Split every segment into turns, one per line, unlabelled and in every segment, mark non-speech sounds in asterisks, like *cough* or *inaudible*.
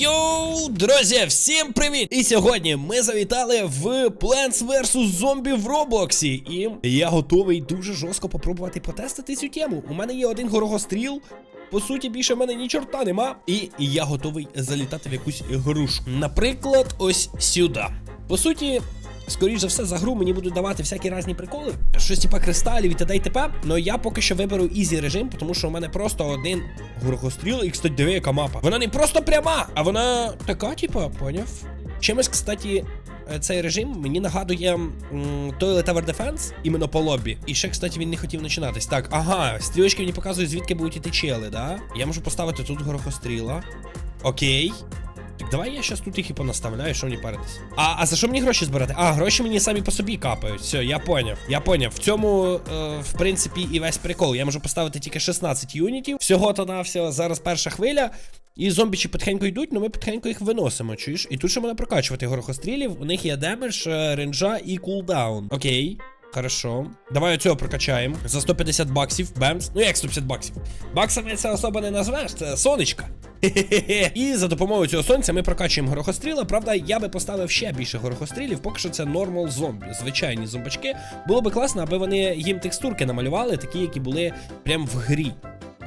Йоу, друзі, всім привіт! І сьогодні ми завітали в Plants vs. Zombie в Роблоксі. І я готовий дуже жорстко попробувати потестити цю тему. У мене є один горогостріл. По суті, більше в мене ні чорта нема. І я готовий залітати в якусь грушку. Наприклад, ось сюди. По суті. Скоріше за все, за гру мені будуть давати всякі різні приколи. Щось типа кристалів і т.д. і т.п. Но я поки що виберу ізі режим, тому що у мене просто один горохостріл, і кстати, диви, яка мапа. Вона не просто пряма, а вона така, типа, поняв. Чимось, кстати, е, цей режим мені нагадує м, Toilet Tower Defense іменно по лобі. І ще, кстати, він не хотів починатись. Так, ага, стрілочки мені показують, звідки будуть іти чели, да? Я можу поставити тут горохостріла. Окей. Давай я щас тут їх і понаставляю, що мені паритись. А, а за що мені гроші збирати? А, гроші мені самі по собі капають. Все, я поняв. Я поняв. В цьому, е, в принципі, і весь прикол. Я можу поставити тільки 16 юнітів. Всього то на всього зараз перша хвиля. І зомбічі потихеньку йдуть, але ми потихеньку їх виносимо, чуєш? І тут ще можна прокачувати горохострілів. У них є демедж, е, ренджа і кулдаун. Окей. Хорошо. Давай цього прокачаємо. За 150 баксів. Бемс. Ну як 150 баксів? Баксами це особо не назвеш, це сонечка. І за допомогою цього сонця ми прокачуємо горохостріла. Правда, я би поставив ще більше горохострілів, поки що це нормал зомбі. Звичайні зомбачки. Було би класно, аби вони їм текстурки намалювали, такі, які були прям в грі.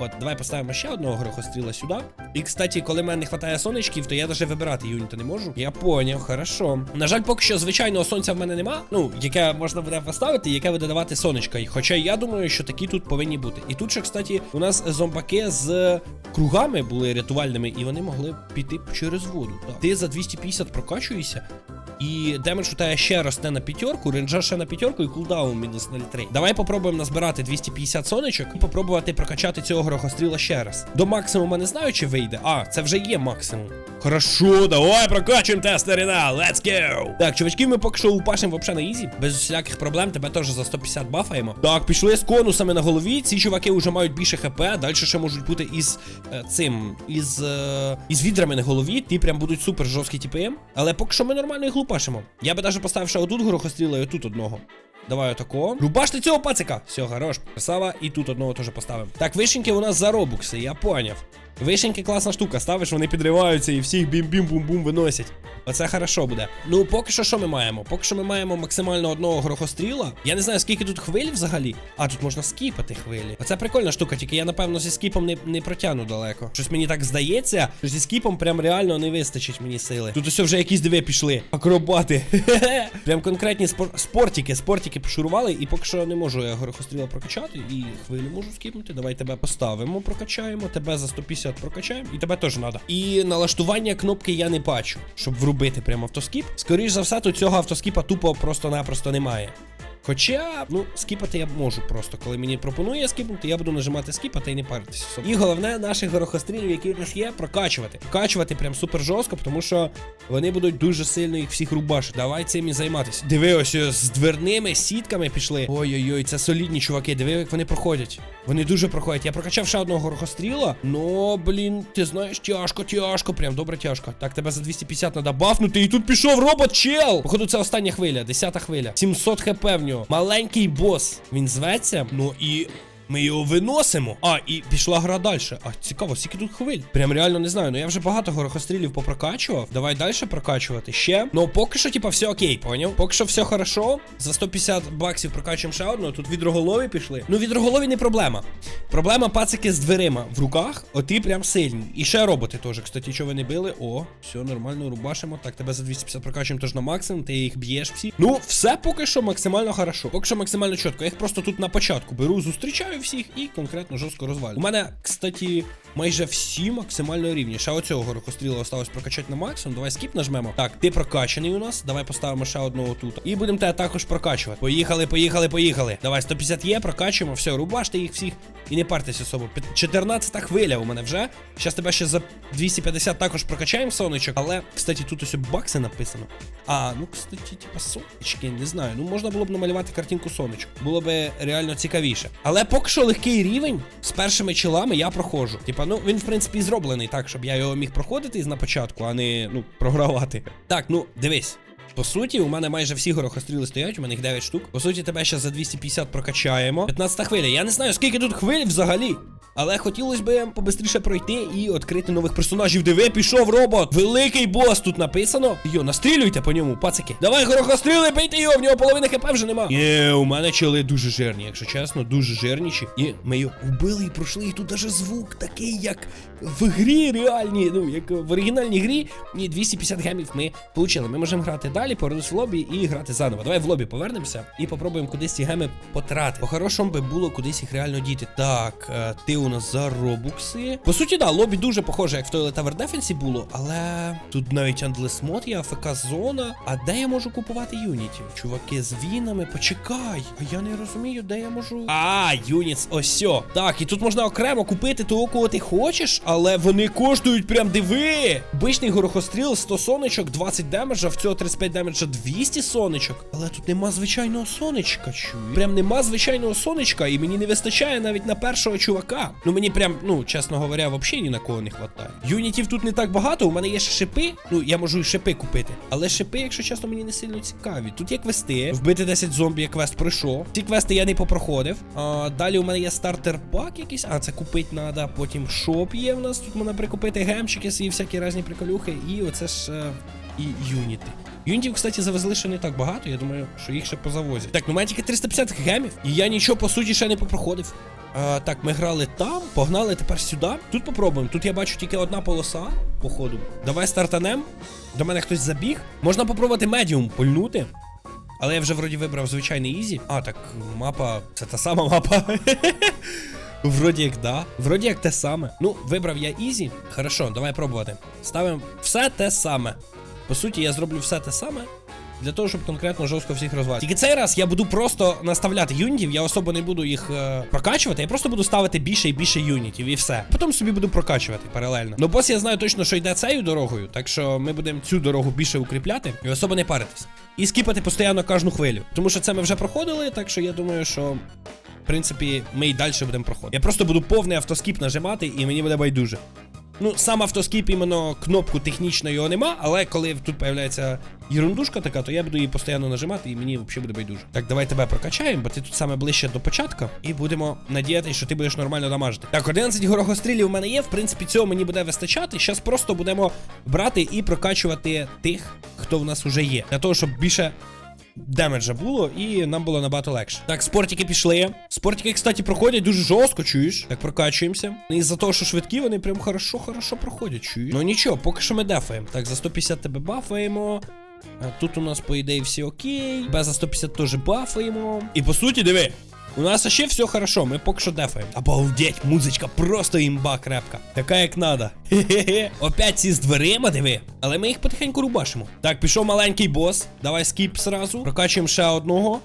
От, давай поставимо ще одного горохостріла сюди. І, кстати, коли мене не вистачає сонечків, то я навіть вибирати юніта не можу. Я поняв, хорошо. На жаль, поки що звичайного сонця в мене нема. Ну, яке можна буде поставити, яке буде давати сонечка. Хоча я думаю, що такі тут повинні бути. І тут ще, кстати, у нас зомбаки з кругами були рятувальними, і вони могли піти через воду. Так. Ти за 250 прокачуєшся. І демедж у тебе ще росте на п'ятерку, ренджа ще на п'ятерку і кулдаун мінус 0,3. Давай попробуємо назбирати 250 сонечок і попробувати прокачати цього горохостріла ще раз. До максимума не знаю, чи вийде. А, це вже є максимум. Хорошо, давай прокачуємо тестерина. Let's go! Так, чувачки, ми поки що упашемо взагалі на ізі. Без всяких проблем, тебе теж за 150 бафаємо. Так, пішли з конусами на голові. Ці чуваки вже мають більше хп. Далі ще можуть бути із е, цим, із, е, із відрами на голові. Ті прям будуть супер жорсткі типи. Але поки що ми нормально їх лупашимо. Я би навіть поставив ще отут горохостріла і отут одного. Давай отако. Рубаште цього пацика. Все, хорош. Красава. І тут одного теж поставимо. Так, вишеньки у нас за робукси, я поняв. Вишеньки класна штука, ставиш, вони підриваються і всіх бім-бім-бум-бум виносять. Оце хорошо буде. Ну, поки що що ми маємо? Поки що ми маємо максимально одного грохостріла. Я не знаю, скільки тут хвиль взагалі. А, тут можна скіпати хвилі. Оце прикольна штука, тільки я, напевно, зі скіпом не, не протягну далеко. Щось мені так здається, що зі скіпом прям реально не вистачить мені сили. Тут усе вже якісь диви пішли. Акробати. *laughs* Прям конкретні спор спортики. Спортики пошурували, і поки що не можу я горохостріла прокачати. І хвилю можу скіпнути. Давай тебе поставимо, прокачаємо. Тебе за 150 прокачаємо. І тебе теж треба. І налаштування кнопки я не бачу, щоб врубити прямо автоскіп. Скоріше за все, тут цього автоскіпа тупо просто-напросто немає. Хоча, ну, скіпати я можу просто. Коли мені пропонує скіпнути, я буду нажимати скіпати і не паритися. І головне наших горохострілів, які в нас є, прокачувати. Прокачувати прям супер жорстко, тому що вони будуть дуже сильно їх всіх рубашити. Давай цим і займатися. Диви, ось з дверними сітками пішли. Ой-ой-ой, це солідні чуваки. Диви, як вони проходять. Вони дуже проходять. Я прокачав ще одного горохостріла. Ну, блін, ти знаєш, тяжко, тяжко. Прям добре тяжко. Так, тебе за 250 треба бафнути. І тут пішов робот чел. Походу, це остання хвиля, 10 хвиля. 700 хп в нього. Маленький бос. Він зветься. Ну і. Ми його виносимо. А, і пішла гра далі. А цікаво, скільки тут хвиль. Прям реально не знаю. Ну я вже багато горохострілів попрокачував. Давай далі прокачувати ще. Ну поки що, типа, все окей, поняв? Поки що все хорошо. За 150 баксів прокачуємо ще одного. Тут відроголові пішли. Ну, відроголові не проблема. Проблема пацики з дверима в руках. Оті прям сильні. І ще роботи теж. Кстати, що ви не били. О, все нормально, рубашимо. Так, тебе за 250 прокачуємо теж на максимум. Ти їх б'єш всі. Ну, все поки що максимально хорошо. Поки що максимально чітко. Я їх просто тут на початку беру, зустрічаю всіх і конкретно жорстко розвалю. У мене, кстати, майже всі максимально рівні. Ще оцього горохостріла осталось прокачати на максимум. Давай скіп нажмемо. Так, ти прокачаний у нас. Давай поставимо ще одного тут. І будемо тебе також прокачувати. Поїхали, поїхали, поїхали. Давай, 150 є, прокачуємо. Все, рубаште їх всіх і не партесь особо. 14 хвиля у мене вже. Зараз тебе ще за 250 також прокачаємо сонечок. Але, кстати, тут ось бакси написано. А, ну, кстати, типа сонечки, не знаю. Ну, можна було б намалювати картинку сонечок. Було б реально цікавіше. Але поки що легкий рівень з першими чолами я проходжу. Типа, ну він в принципі зроблений так, щоб я його міг проходити на початку, а не ну програвати. Так, ну дивись. По суті, у мене майже всі горохостріли стоять, у мене їх 9 штук. По суті, тебе ще за 250 прокачаємо. 15 хвиля. Я не знаю, скільки тут хвиль взагалі. Але хотілося б побистріше пройти і відкрити нових персонажів. Диви, пішов робот. Великий бос тут написано. Йо, настрілюйте по ньому, пацики. Давай, горохостріли, бийте його, в нього половини хп вже нема. Є, у мене чоли дуже жирні, якщо чесно, дуже жирніші. І ми його вбили і пройшли. І тут даже звук такий, як в грі реальній, ну, як в оригінальній грі. І 250 гемів ми получили. Ми можемо грати далі, повернутися в лобі і грати заново. Давай в лобі повернемося і попробуємо кудись ці геми потратити. По-хорошому би було кудись їх реально діти. Так, е, ти у нас за робукси. По суті, да, лобі дуже похоже, як в Toilet Tower Defense було, але тут навіть Endless Mod є, АФК зона. А де я можу купувати юнітів? Чуваки з вінами, почекай. А я не розумію, де я можу. А, юніц, осьо. Так, і тут можна окремо купити того, кого ти хочеш, але вони коштують прям диви. Бичний горохостріл, 100 сонечок, 20 демеджа, в цього 35 демеджа, 200 сонечок. Але тут нема звичайного сонечка, чую. Прям нема звичайного сонечка, і мені не вистачає навіть на першого чувака. Ну мені прям, ну, чесно говоря, взагалі ні на кого не хватає. Юнітів тут не так багато, у мене є ще шипи. Ну, я можу і шипи купити. Але шипи, якщо чесно, мені не сильно цікаві. Тут є квести. Вбити 10 зомбі, я квест пройшов. Ці квести я не попроходив. А, далі у мене є стартер пак якийсь. А, це купити треба. Потім шоп є в нас. Тут можна прикупити гемчики і всякі різні приколюхи. І оце ж е, і юніти. Юнітів, кстати, завезли ще не так багато. Я думаю, що їх ще позавозять. Так, ну мене тільки 350 гемів, і я нічого по суті ще не попроходив. А, так, ми грали там, погнали тепер сюди. Тут попробуємо. Тут я бачу тільки одна полоса, походу. Давай стартанем. До мене хтось забіг. Можна попробувати медіум пульнути. Але я вже вроді вибрав звичайний ізі. А, так, мапа. Це та сама мапа. *laughs* Вроді як да. Вроді як те саме. Ну, вибрав я ізі. Хорошо, давай пробувати. Ставимо все те саме. По суті, я зроблю все те саме. Для того, щоб конкретно жорстко всіх розвалити. Тільки цей раз я буду просто наставляти юнітів, я особо не буду їх е, прокачувати, я просто буду ставити більше і більше юнітів, і все. Потім собі буду прокачувати паралельно. Ну бос я знаю точно, що йде цією дорогою, так що ми будемо цю дорогу більше укріпляти і особо не паритись. І скіпати постійно кожну хвилю. Тому що це ми вже проходили, так що я думаю, що. В принципі, ми і далі будемо проходити. Я просто буду повний автоскіп нажимати, і мені буде байдуже. Ну, сам автоскіп, іменно кнопку технічно його нема, але коли тут появляється ерундушка така, то я буду її постійно нажимати, і мені взагалі буде байдуже. Так, давай тебе прокачаємо, бо ти тут саме ближче до початку, і будемо надіятися, що ти будеш нормально дамажити. Так, 11 горохострілів у мене є. В принципі, цього мені буде вистачати. Зараз просто будемо брати і прокачувати тих, хто в нас вже є. Для того, щоб більше демеджа було, і нам було набагато легше. Так, спортики пішли. Спортики, кстати, проходять дуже жорстко, чуєш? Так, прокачуємося. І із-за того, що швидкі, вони прям хорошо-хорошо проходять, чуєш? Ну нічого, поки що ми дефаємо. Так, за 150 тебе бафаємо. Тут у нас, по ідеї, все окей. Тебе за 150 теж бафаємо. І по суті, диви. У нас ще все хорошо, ми поки що дефаємо. Обалдеть, музичка просто імба крепка. Така як надо. Хе-хе-хе. Опять ці з дверима, диви. Але ми їх потихеньку рубашимо. Так, пішов маленький бос. Давай скіп зразу. Прокачуємо ще одного.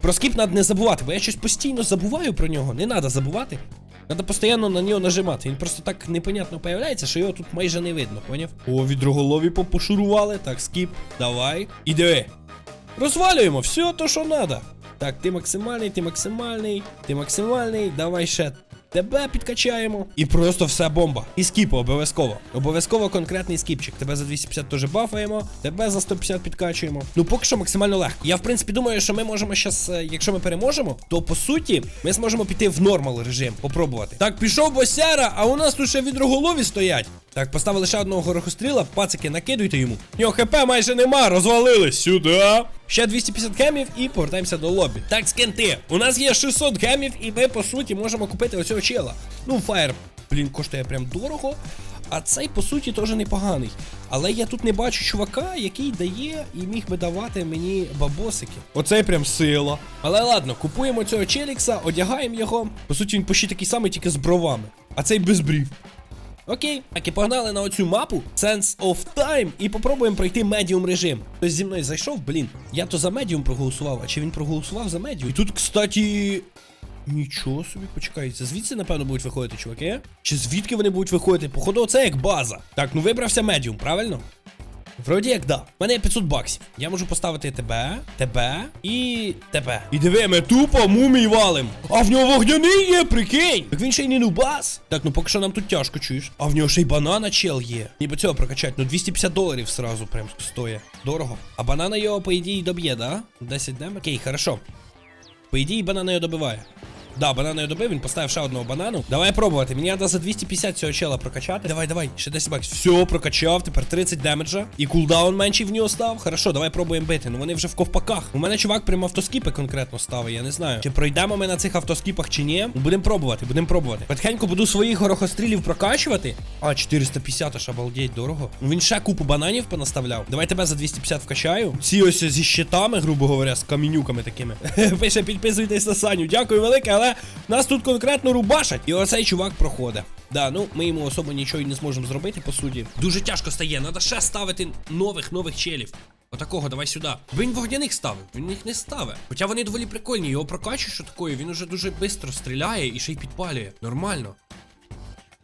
Про скіп треба не забувати, бо я щось постійно забуваю про нього. Не треба забувати. Треба постійно на нього нажимати. Він просто так непонятно появляється, що його тут майже не видно, поняв? О, відроголові попошурували. Так, скіп, давай. І диви. Розвалюємо все то, що треба. Так, ти максимальний, ти максимальний, ти максимальний. Давай ще тебе підкачаємо. І просто все бомба. І скіпу обов'язково. Обов'язково конкретний скіпчик. Тебе за 250 теж бафаємо, тебе за 150 підкачуємо. Ну, поки що максимально легко. Я, в принципі, думаю, що ми можемо зараз, якщо ми переможемо, то по суті ми зможемо піти в нормал режим, попробувати. Так, пішов босяра, а у нас тут ще відроголові стоять. Так, поставили ще одного горохостріла, пацики, накидуйте йому. Нього хп майже нема, розвалились сюди. Ще 250 гемів і повертаємося до лобі. Так, скенти, у нас є 600 гемів, і ми, по суті, можемо купити оцього чела. Ну, фаєр, блін, коштує прям дорого. А цей, по суті, теж непоганий. Але я тут не бачу чувака, який дає і міг би давати мені бабосики. Оцей прям сила. Але ладно, купуємо цього челікса, одягаємо його. По суті, він почти такий самий, тільки з бровами. А цей без брів. Окей, так і погнали на оцю мапу Sense of Time і попробуємо пройти медіум режим. Хтось зі мною зайшов, блін. Я то за медіум проголосував, а чи він проголосував за медіум? І тут, кстати. Нічого собі, почекається. Звідси, напевно, будуть виходити, чуваки? Чи звідки вони будуть виходити? Походу, оце як база. Так, ну вибрався медіум, правильно? Вроді як да. У мене є 500 баксів. Я можу поставити тебе, тебе і тебе. І диви, ми тупо мумій валим. А в нього вогняний є, прикинь. Так він ще й не нубас. Так, ну поки що нам тут тяжко, чуєш. А в нього ще й банана чел є. Ніби цього прокачать. Ну 250 доларів сразу прям стоїть. Дорого. А банана його, по ідеї, доб'є, да? 10 дем? Окей, хорошо. По ідеї, банана його добиває. Да, банана я добив, він поставив ще одного банану. Давай пробувати. Мені треба за 250 цього чела прокачати. Давай, давай, ще 10 баксів. Все, прокачав, тепер 30 демеджа. І кулдаун менший в нього став. Хорошо, давай пробуємо бити. Ну вони вже в ковпаках. У мене чувак прям автоскіпи конкретно ставить, я не знаю. Чи пройдемо ми на цих автоскіпах чи ні. Ну, Будемо пробувати, будемо пробувати. Потихеньку буду своїх горохострілів прокачувати. А, 450 аж обалдеть, дорого. Ну він ще купу бананів понаставляв. Давай тебе за 250 вкачаю. Ці ось зі щитами, грубо говоря, з камінюками такими. *laughs* Пише, підписуйтесь на Саню. Дякую велике, але нас тут конкретно рубашать. І оцей чувак проходить. Да, ну ми йому особо нічого й не зможемо зробити, по суті. Дуже тяжко стає, треба ще ставити нових нових челів. Отакого, давай сюди. Він вогняних ставив, він їх не ставить. Хоча вони доволі прикольні, його прокачуєш такою, він уже дуже швидко стріляє і ще й підпалює. Нормально.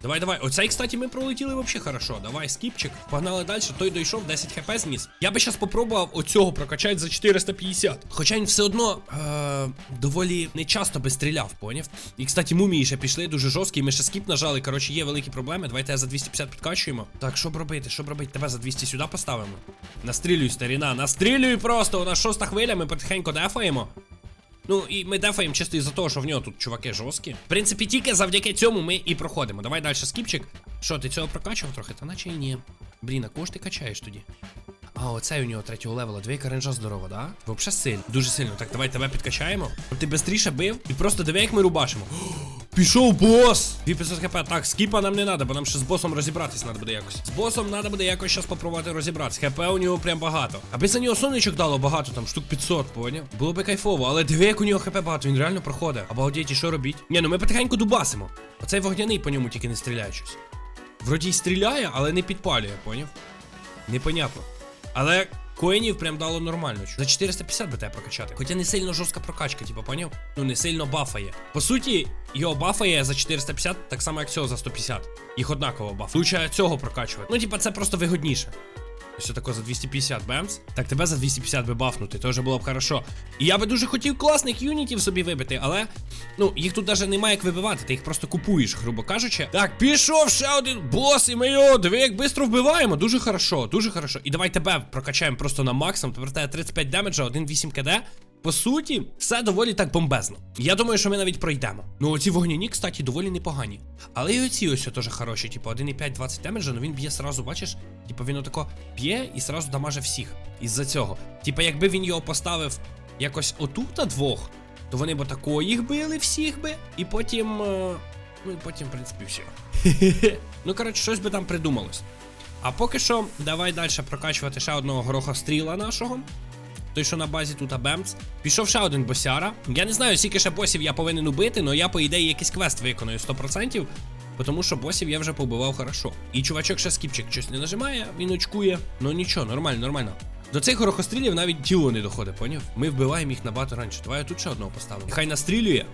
Давай, давай. Оцей, кстати, ми пролетіли вообще хорошо. Давай, скіпчик. Погнали далі. Той дійшов, 10 хп зніс. Я би зараз попробував оцього прокачати за 450. Хоча він все одно е- доволі не часто би стріляв, поняв? І, кстати, мумії ще пішли дуже жорсткі. Ми ще скіп нажали. Коротше, є великі проблеми. Давайте я за 250 підкачуємо. Так, що б робити? Що б робити? Тебе за 200 сюди поставимо. Настрілюй, старіна, настрілюй просто. У нас шоста хвиля, ми потихеньку дефаємо. Ну і ми дефаємо чисто із-за того, що в нього тут чуваки жорсткі. В принципі, тільки завдяки цьому ми і проходимо. Давай далі скіпчик. Що, ти цього прокачував трохи? Та наче і ні. Блін, а кого ж ти качаєш тоді? А, оцей у нього третього левела, двійка ренжа здорова, да? Вообще сильно, дуже сильно. Так, давай тебе підкачаємо. Ти швидше бив і просто диви, як ми рубашимо. *gasps* Пішов бос! 2500 хп. Так, скіпа нам не треба, бо нам ще з босом розібратись треба буде якось. З босом треба буде якось зараз попробувати розібратись. ХП у нього прям багато. Аби за нього сонечок дало багато, там штук 500, поняв? Було би кайфово, але диви, як у нього хп багато, він реально проходить. Обалдеть, і що робіть? Ні, ну ми потихеньку дубасимо. Оцей вогняний по ньому тільки не стріляє щось. Вроді й стріляє, але не підпалює, поняв? Непонятно. Але коїнів прям дало нормально. За 450 би тебе прокачати. Хоча не сильно жорстка прокачка, типу, поняв? Ну не сильно бафає. По суті, його бафає за 450, так само як цього за 150. Їх однаково баф. Лучше цього прокачувати. Ну, типа, це просто вигодніше. Ось тако за 250 бемс. Так тебе за 250 би бафнути, теж було б хорошо. І я би дуже хотів класних юнітів собі вибити, але ну їх тут навіть немає як вибивати, ти їх просто купуєш, грубо кажучи. Так, пішов ще один бос, і ми його диви, як швидко вбиваємо. Дуже хорошо, дуже хорошо. І давай тебе прокачаємо просто на максимум. Тепер тебе 35 демеджа, 1,8 кд. По суті, все доволі так бомбезно. Я думаю, що ми навіть пройдемо. Ну, оці вогняні, кстати, доволі непогані. Але і оці ось теж хороші, типу 1,5-20 демеджа, ну він б'є сразу, бачиш? Типу він отако б'є і сразу дамаже всіх. Із-за цього. Типу, якби він його поставив якось отут на двох, то вони б отако їх били всіх би, і потім. е, Ну і потім, в принципі, все. *laughs* ну, коротше, щось би там придумалось. А поки що, давай далі прокачувати ще одного горохостріла нашого. Той, що на базі тут Абемц. Пішов ще один босяра. Я не знаю, скільки ще босів я повинен убити, але я, по ідеї, якийсь квест виконую 100%. Тому що босів я вже побивав хорошо. І чувачок ще скіпчик щось не нажимає, він очкує. Ну нічого, нормально, нормально. До цих горохострілів навіть тіло не доходить, поняв? Ми вбиваємо їх набагато раніше. Давай я тут ще одного поставимо. Хай настрілює.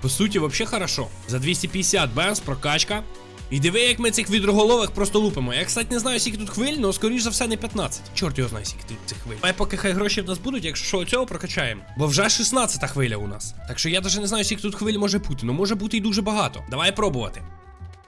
По суті, взагалі хорошо. За 250 бенз, прокачка. І диви, як ми цих відроголових просто лупимо. Я, кстати, не знаю, скільки тут хвиль, але скоріш за все не 15. Чорт його знає, скільки тут цих хвиль. Давай поки хай гроші в нас будуть, якщо що цього прокачаємо. Бо вже 16 хвиля у нас. Так що я навіть не знаю, скільки тут хвиль може бути. Ну може бути і дуже багато. Давай пробувати.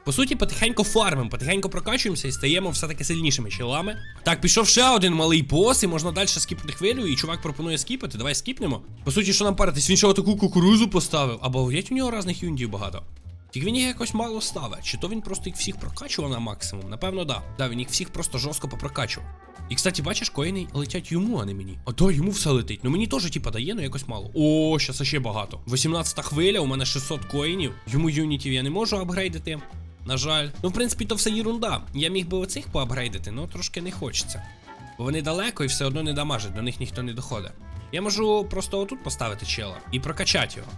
По суті, потихеньку фармимо, потихеньку прокачуємося і стаємо все-таки сильнішими чолами. Так, пішов ще один малий бос, і можна далі скіпнути хвилю, і чувак пропонує скіпати. Давай скіпнемо. По суті, що нам паритись? Він ще отаку кукурузу поставив, або геть у нього різних юндів багато. Тільки він їх якось мало ставить. Чи то він просто їх всіх прокачував на максимум? Напевно, да. Да, він їх всіх просто жорстко попрокачував. І, кстати, бачиш, коїни летять йому, а не мені. А то йому все летить. Ну мені теж, типа, дає, ну якось мало. О, щас ще багато. 18 хвиля, у мене 600 коїнів. Йому юнітів я не можу апгрейдити. На жаль. Ну, в принципі, то все єрунда. Я міг би оцих поапгрейдити, але трошки не хочеться. Бо вони далеко і все одно не дамажать, до них ніхто не доходить. Я можу просто отут поставити чела і прокачати його.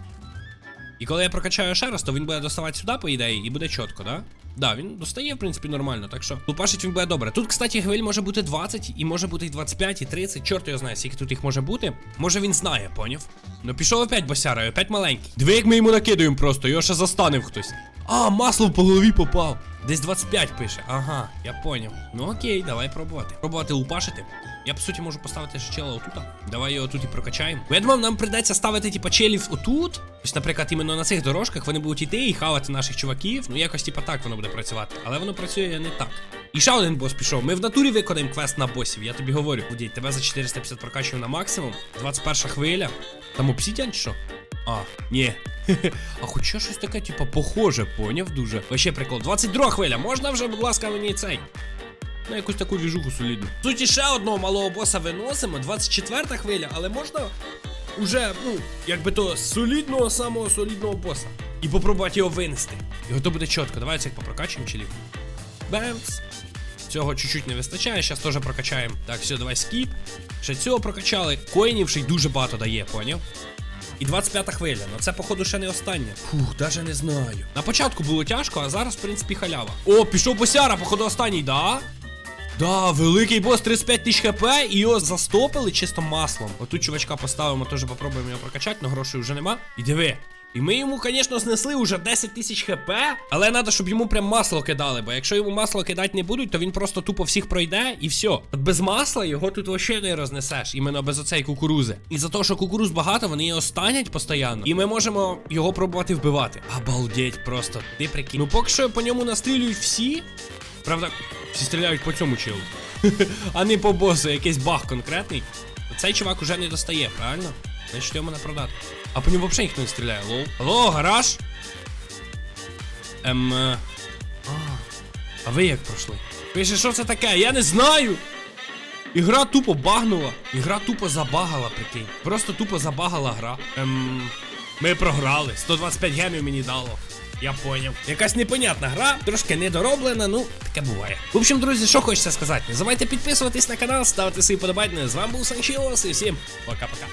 І коли я прокачаю ще раз, то він буде доставати сюди, по ідеї, і буде чітко, да? Да, він достає, в принципі, нормально, так що лупашить він буде добре. Тут, кстати, хвиль може бути 20, і може бути і 25, і 30. Чорт його знає, скільки тут їх може бути. Може він знає, поняв? Ну пішов опять босяра, опять маленький. Диви, як ми йому накидуємо просто, його ще застанив хтось. А, масло по голові попав. Десь 25 пише. Ага, я поняв. Ну окей, давай пробувати. Пробувати лупашити. Я по суті можу поставити ще чела отут. Давай його тут і прокачаємо. Бо я думав, нам придеться ставити, типа, челів отут. Ось, наприклад, іменно на цих дорожках вони будуть іти і хавати наших чуваків. Ну, якось, типа, так воно буде працювати. Але воно працює не так. І ще один бос пішов. Ми в натурі виконаємо квест на босів. Я тобі говорю, Будій, тебе за 450 прокачуємо на максимум. 21 хвиля. Там обсідян що? А, ні. *laughs* А хоча щось таке, типа, похоже, поняв дуже. Вообще прикол. 22 хвиля, можна вже, будь ласка, мені цей. Ну, якусь таку віжуху солідну. Суті, ще одного малого боса виносимо. 24 хвиля, але можна уже, ну, якби то солідного, самого солідного боса. І попробувати його винести. І то буде чітко. Давай цих попрокачуємо чилів. Бемс. Цього чуть-чуть не вистачає, зараз теж прокачаємо. Так, все, давай скіп. Ще цього прокачали. Коїнів ще й дуже багато дає, поняв? І 25 хвиля, ну це, походу, ще не остання. Фух, даже не знаю. На початку було тяжко, а зараз, в принципі, халява. О, пішов босяра, походу, останній, да? Да, великий бос 35 тисяч хп, і його застопили чисто маслом. Отут чувачка поставимо, теж попробуємо його прокачати, але грошей вже нема. І диви. І ми йому, звісно, знесли уже 10 тисяч хп, але треба, щоб йому прям масло кидали, бо якщо йому масло кидати не будуть, то він просто тупо всіх пройде і все. От без масла його тут вообще не рознесеш, іменно без оцеї кукурузи. І за те, що кукуруз багато, вони його станять постійно, і ми можемо його пробувати вбивати. Обалдеть просто, ти прикинь. Ну поки що по ньому настрілюють всі. Правда, всі стріляють по цьому чилу. *laughs* а не по босу, якийсь баг конкретний. Цей чувак уже не достає, правильно? Значить його можна продати. А по ньому взагалі ніхто не стріляє, лол. Алло, гараж? Ем. е, А, а ви як пройшли? Пише, що це таке? Я не знаю. Ігра тупо багнула. Ігра тупо забагала, прикинь. Просто тупо забагала гра. Ем. Ми програли. 125 гемів мені дало. Я поняв. Якась непонятна гра, трошки недороблена, ну, таке буває. В общем, друзі, що хочеться сказати? Не забувайте підписуватись на канал, ставити свої подобання. З вами був Санчіос і всім пока-пока.